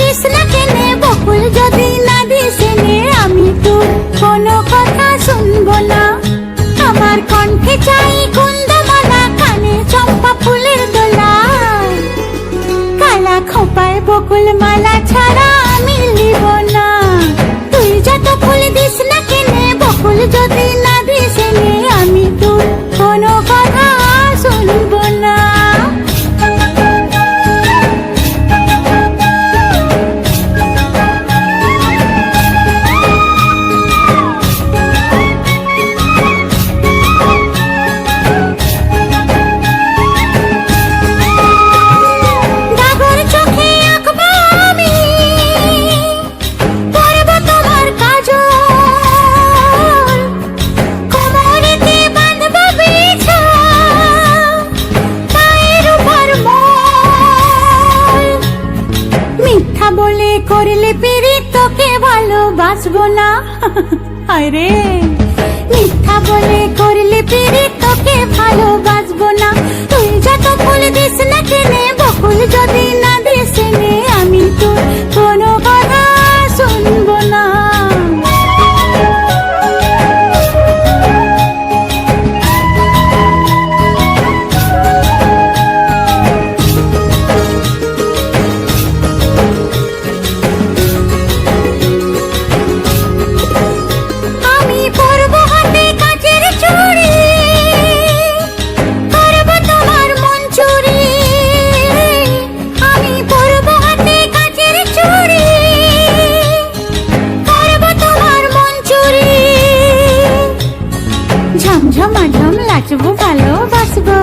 This না কেনে, বকুল যদি না দিস এনে, আমি তো কোনো কথা শুনব না। আমার কণ্ঠে চাই কুন্দমালা কানে চম্পা ফুলের দোলা। কালা খোপায় বকুল মালা ছাড়া বিয়ে করলে পেরে তোকে ভালোবাসবো না। আরে মিথ্যা বলে করলে পেরে তোকে ভালোবাসবো না। তুই যত বলে দিস না ঝমঝমাঝম নাচবো ভালোবাসবো